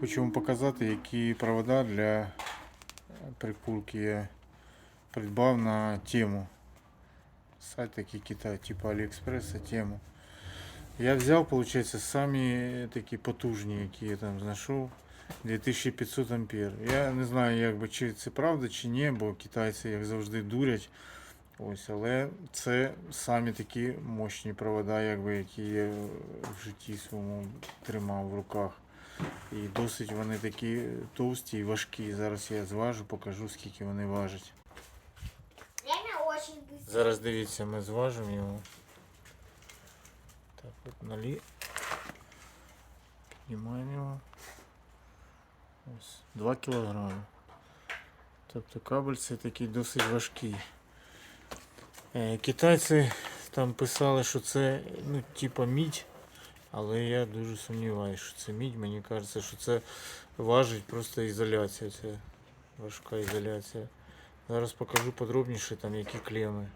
Хочу вам показати, які провода для прикурки я придбав на тему. Сайт такий Китай, типу Аліекспреса тему. Я взяв, виходить, самі такі потужні, які я там знайшов. 2500 ампер. Я не знаю, як би, чи це правда, чи ні, бо китайці, як завжди, дурять. Ось, але це самі такі мощні провода, якби, які я в житті своєму тримав в руках. І досить вони такі товсті і важкі. Зараз я зважу, покажу, скільки вони важать. Зараз дивіться, ми зважимо його. Так, от налі. Піднімаємо його. Ось 2 кілограми. Тобто кабель це такий досить важкий. Е, Китайці там писали, що це ну, типа мідь, але я дуже сумніваюся, що це мідь. Мені кажеться, що це важить просто ізоляція. Це важка ізоляція. Зараз покажу подробніше там які клеми.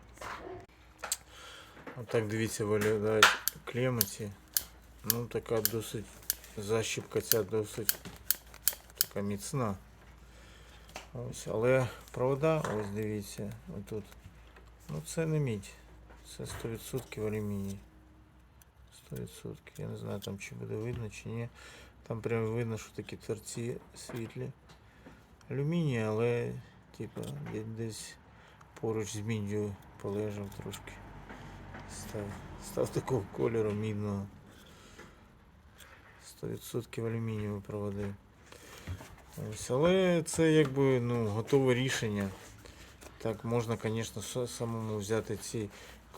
Отак дивіться виглядають клеми ці. Ну така досить защіпка ця досить така міцна. Ось, але провода, ось дивіться, отут. Ну це не мідь. Це 100% алюміній. 100%. Я не знаю там чи буде видно чи ні. Там прямо видно, що такі торці світлі. Алюміній, але типа десь поруч з міддю полежав трошки. Став, став такого кольору мідного. 100% алюмінієві проводи. Ось, але це якби ну, готове рішення. Так, можна, звісно, самому взяти ці,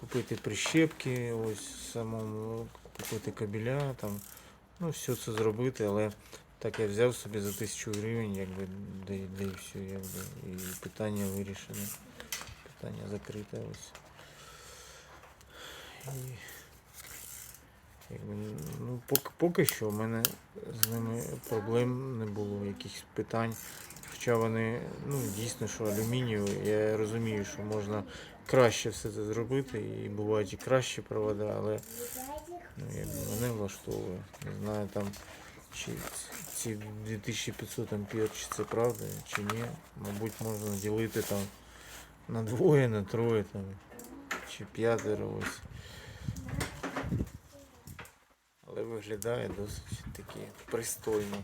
купити прищепки, ось самому купити кабеля, там, ну, все це зробити, але так я взяв собі за тисячу гривень, якби, де, де і все, якби, і питання вирішене. Питання закрите ось. І, якби, ну, поки, поки що в мене з ними проблем не було, якихось питань. Хоча вони, ну, дійсно, що алюмінієві, я розумію, що можна краще все це зробити, і бувають і кращі провода, але ну, якби мене влаштовує. Не знаю там, чи ці 2500 ампер, чи це правда, чи ні. Мабуть, можна ділити там на двоє, на троє там, чи п'ятеро ось. Але виглядає досить таки пристойно.